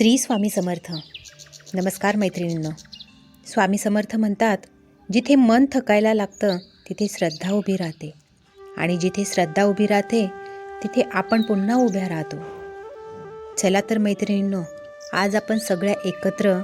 श्री स्वामी समर्थ. नमस्कार मैत्रिणींनो. स्वामी समर्थ म्हणतात जिथे मन थकायला लागतं तिथे श्रद्धा उभी राहते. आणि जिथे श्रद्धा उभी राहते तिथे आपण पुन्हा उभ्या राहतो. चला तर मैत्रिणींनो आज आपण सगळ्या एकत्र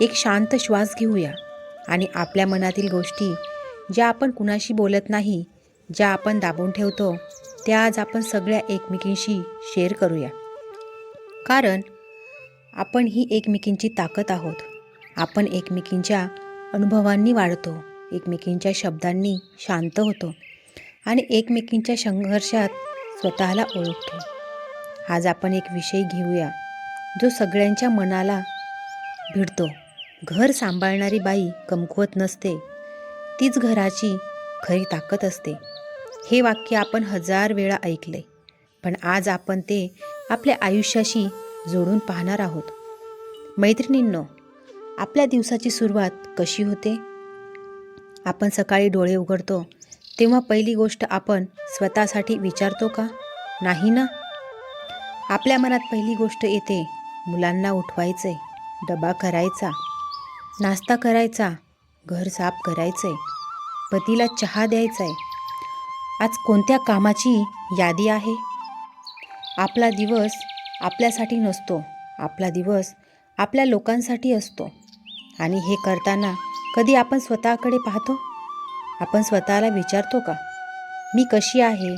एक शांत श्वास घेऊया आणि आपल्या मनातील गोष्टी ज्या आपण कुणाशी बोलत नाही ज्या आपण दाबून ठेवतो त्या आज आपण सगळ्या एकमेकींशी शेअर करूया. कारण आपण ही एकमेकींची ताकद आहोत. आपण एकमेकींच्या अनुभवांनी वाढतो एकमेकींच्या शब्दांनी शांत होतो आणि एकमेकींच्या संघर्षात स्वतःला ओळखतो. आज आपण एक विषय घेऊया जो सगळ्यांच्या मनाला भिडतो. घर सांभाळणारी बाई कमकुवत नसते तीच घराची खरी ताकद असते. हे वाक्य आपण हजार वेळा ऐकले पण आज आपण ते आपल्या आयुष्याशी जोडून पाहणार आहोत. मैत्रिणींनो आपल्या दिवसाची सुरुवात कशी होते? आपण सकाळी डोळे उघडतो तेव्हा पहिली गोष्ट आपण स्वतःसाठी विचारतो का? नाही ना? आपल्या मनात पहिली गोष्ट येते मुलांना उठवायचे डबा करायचा नाश्ता करायचा घर साफ करायचे पतीला चहा द्यायचा आहे. आज कोणत्या कामाची यादी आहे? आपला दिवस आपल्यासाठी नसतो. आपला दिवस आपल्या लोकांसाठी असतो. आणि हे करताना कधी आपण स्वतःकडे पाहतो? आपण स्वतःला विचारतो का? मी कशी आहे?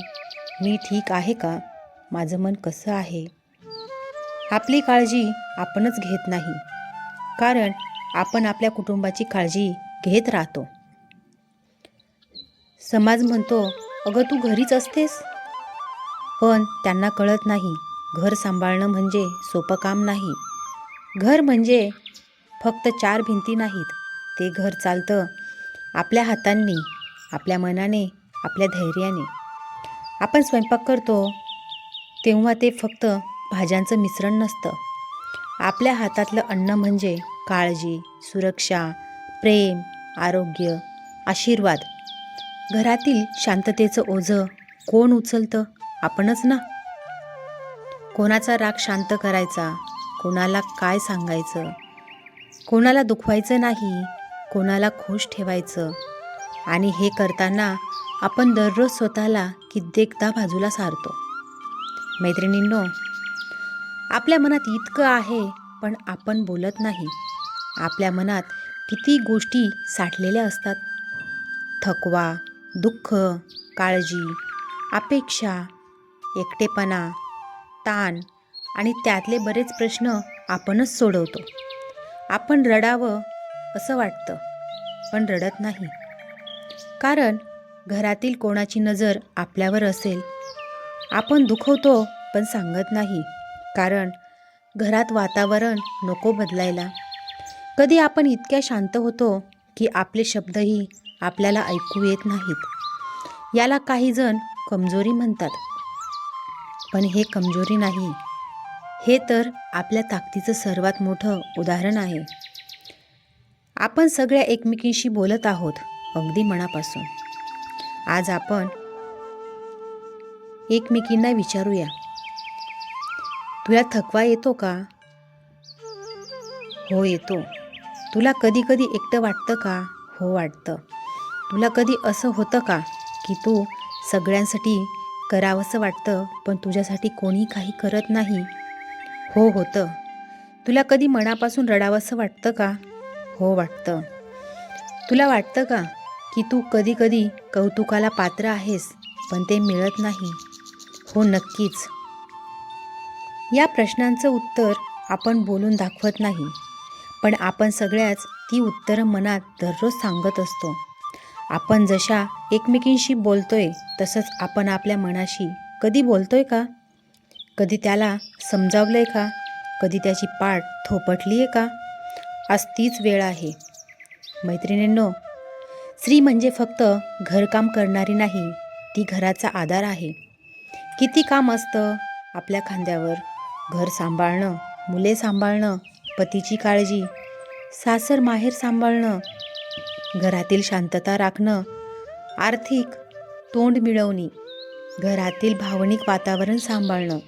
मी ठीक आहे का? माझं मन कसं आहे? आपली काळजी आपणच घेत नाही. कारण आपण आपल्या कुटुंबाची काळजी घेत राहतो. समाज म्हणतो अगं तू घरीच असतेस? पण त्यांना कळत नाही. घर सांभाळणं म्हणजे सोपं काम नाही. घर म्हणजे फक्त चार भिंती नाहीत. ते घर चालतं आपल्या हातांनी आपल्या मनाने आपल्या धैर्याने. आपण स्वयंपाक करतो तेव्हा ते फक्त भाज्यांचं मिश्रण नसतं. आपल्या हातातलं अन्न म्हणजे काळजी सुरक्षा प्रेम आरोग्य आशीर्वाद. घरातील शांततेचं ओझं कोण उचलतं? आपणच ना? कोणाचा राग शांत करायचा? कोणाला काय सांगायचं? कोणाला दुखवायचं नाही? कोणाला खुश ठेवायचं? आणि हे करताना आपण दररोज स्वतःला कित्येकदा बाजूला सारतो. मैत्रिणींनो आपल्या मनात इतकं आहे पण आपण बोलत नाही. आपल्या मनात किती गोष्टी साठलेल्या असतात. थकवा दुःख काळजी अपेक्षा एकटेपणा ताण आणि त्यातले बरेच प्रश्न आपणच सोडवतो. आपण रडावं असं वाटतं पण रडत नाही. कारण घरातील कोणाची नजर आपल्यावर असेल. आपण दुखवतो पण सांगत नाही. कारण घरात वातावरण नको बदलायला. कधी आपण इतक्या शांत होतो की आपले शब्दही आपल्याला ऐकू येत नाहीत. याला काही जण कमजोरी म्हणतात. पण हे कमजोरी नाही. हे तर आपल्या ताकदीचं सर्वात मोठं उदाहरण आहे. आपण सगळ्या एकमेकींशी बोलत आहोत अगदी मनापासून. आज आपण एकमेकींना विचारूया. तुला थकवा येतो का? हो येतो. तुला कधी कधी एकटं वाटतं का? हो वाटतं. तुला कधी असं होतं का की तू सगळ्यांसाठी करावंसं वाटतं पण तुझ्यासाठी कोणी काही करत नाही. हो होतं. तुला कधी मनापासून रडावंसं वाटतं का? हो वाटतं. तुला वाटतं का की तू कधी कधी कौतुकाला पात्र आहेस पण ते मिळत नाही? हो नक्कीच. या प्रश्नांचं उत्तर आपण बोलून दाखवत नाही पण आपण सगळ्याच ती उत्तरं मनात दररोज सांगत असतो. आपण जशा एकमेकींशी बोलतोय तसंच आपण आपल्या मनाशी कधी बोलतोय का? कधी त्याला समजावलंय का? कधी त्याची पाठ थोपटली आहे का? आज तीच वेळ आहे. मैत्रिणींनो स्त्री म्हणजे फक्त घरकाम करणारी नाही ती घराचा आधार आहे. किती काम असतं? आपल्या खांद्यावर घर सांभाळणं मुले सांभाळणं पतीची काळजी सासर माहेर सांभाळणं घरातील शांतता राखणं आर्थिक तोंड मिळवणे घरातील भावनिक वातावरण सांभाळणं.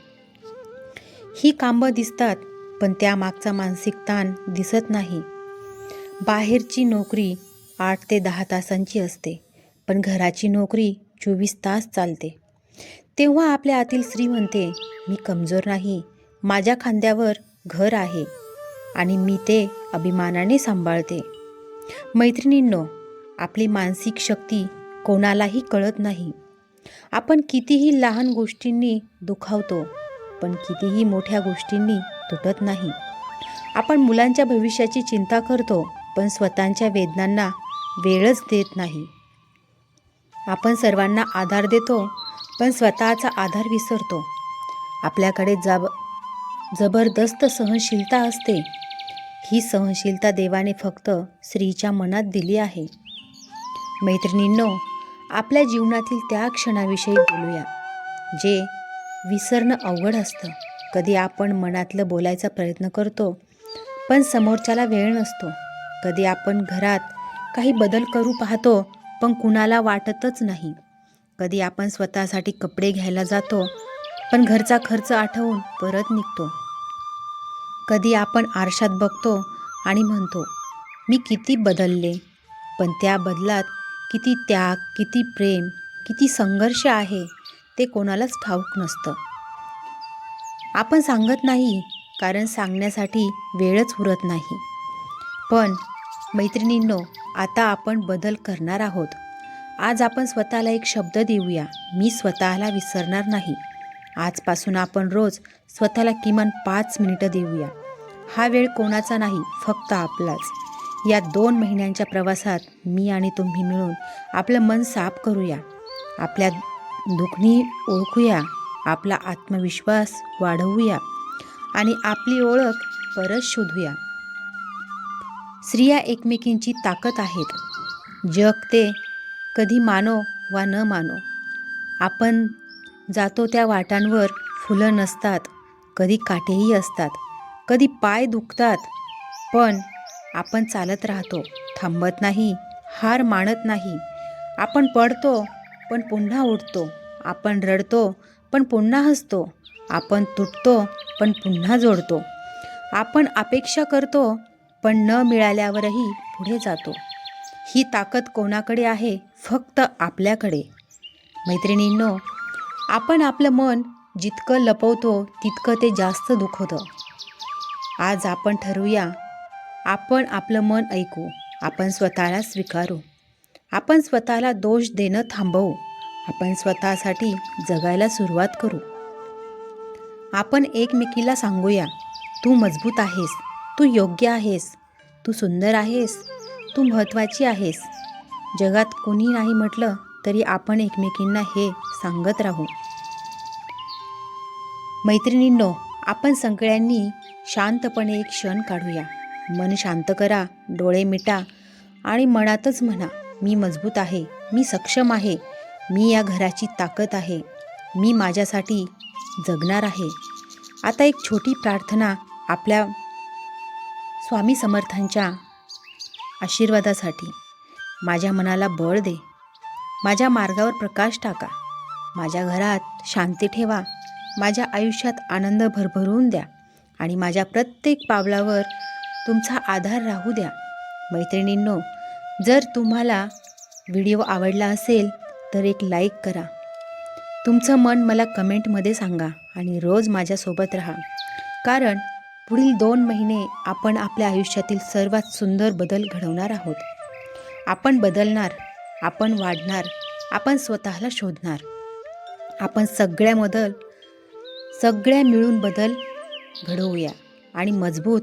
ही कामं दिसतात पण त्यामागचा मानसिक ताण दिसत नाही. बाहेरची नोकरी आठ ते दहा तासांची असते पण घराची नोकरी चोवीस तास चालते. तेव्हा आपल्या आतील स्त्री म्हणते मी कमजोर नाही माझ्या खांद्यावर घर आहे आणि मी ते अभिमानाने सांभाळते. मैत्रिणींनो आपली मानसिक शक्ती कोणालाही कळत नाही. आपण कितीही लहान गोष्टींनी दुखावतो पण कितीही मोठ्या गोष्टींनी तुटत नाही. आपण मुलांच्या भविष्याची चिंता करतो पण स्वतःच्या वेदनांना वेळच देत नाही. आपण सर्वांना आधार देतो पण स्वतःचा आधार विसरतो. आपल्याकडे जब जबरदस्त सहनशीलता असते. ही सहनशीलता देवाने फक्त स्त्रीच्या मनात दिली आहे. मैत्रिणींनो आपल्या जीवनातील त्या क्षणाविषयी बोलूया जे विसरणं अवघड असतं. कधी आपण मनातलं बोलायचा प्रयत्न करतो पण समोरच्याला वेळ नसतो. कधी आपण घरात काही बदल करू पाहतो पण कुणाला वाटतच नाही. कधी आपण स्वतःसाठी कपडे घ्यायला जातो पण घरचा खर्च आठवून परत निघतो. कधी आपण आरशात बघतो आणि म्हणतो मी किती बदलले. पण त्या बदलात किती त्याग किती प्रेम किती संघर्ष आहे ते कोणालाच ठाऊक नसतं. आपण सांगत नाही कारण सांगण्यासाठी वेळच उरत नाही. पण मैत्रिणींनो आता आपण बदल करणार आहोत. आज आपण स्वतःला एक शब्द देऊया मी स्वतःला विसरणार नाही. आजपासून आपण रोज स्वतःला किमान पाच मिनिटं देऊया. हा वेळ कोणाचा नाही फक्त आपलाच. या दोन महिन्यांच्या प्रवासात मी आणि तुम्ही मिळून आपलं मन साफ करूया. आपल्या दुखणी ओळखूया. आपला आत्मविश्वास वाढवूया. आणि आपली ओळख परत शोधूया. स्त्रिया एकमेकींची ताकद आहेत. जग ते कधी मानो वा न मानो. आपण जातो त्या वाटांवर फुलं नसतात. कधी काटेही असतात. कधी पाय दुखतात. पण आपण चालत राहतो थांबत नाही हार मानत नाही. आपण पडतो पण पुन्हा उठतो. आपण रडतो पण पुन्हा हसतो. आपण तुटतो पण पुन्हा जोडतो. आपण अपेक्षा करतो पण न मिळाल्यावरही पुढे जातो. ही ताकद कोणाकडे आहे? फक्त आपल्याकडे. मैत्रिणींनो आपण आपलं मन जितकं लपवतो तितकं ते जास्त दुखवतं. आज आपण ठरवूया आपण आपलं मन ऐकू आपण स्वतःला स्वीकारू. आपण स्वतःला दोष देणं थांबवू. आपण स्वतःसाठी जगायला सुरुवात करू. आपण एकमेकीला सांगूया तू मजबूत आहेस तू योग्य आहेस तू सुंदर आहेस तू महत्त्वाची आहेस. जगात कोणी नाही म्हटलं तरी आपण एकमेकींना हे सांगत राहू. मैत्रिणींनो आपण सगळ्यांनी शांतपणे एक क्षण काढूया. मन शांत करा डोळे मिटा आणि मनातच म्हणा मी मजबूत आहे मी सक्षम आहे मी या घराची ताकद आहे मी माझ्यासाठी जगणार आहे. आता एक छोटी प्रार्थना आपल्या स्वामी समर्थांच्या आशीर्वादासाठी. माझ्या मनाला बळ दे. माझ्या मार्गावर प्रकाश टाका. माझ्या घरात शांती ठेवा. माझ्या आयुष्यात आनंद भरभरून द्या आणि माझ्या प्रत्येक पावलावर तुमचा आधार राहू द्या. मैत्रिणींनो जर तुम्हाला व्हिडिओ आवडला असेल तर एक लाईक करा. तुमचं मन मला कमेंटमध्ये सांगा आणि रोज माझ्यासोबत राहा. कारण पुढील दोन महिने आपण आपल्या आयुष्यातील सर्वात सुंदर बदल घडवणार आहोत. आपण बदलणार आपण वाढणार आपण स्वतःला शोधणार. आपण सगळ्या बदल सगळ्या मिळून बदल घडवूया आणि मजबूत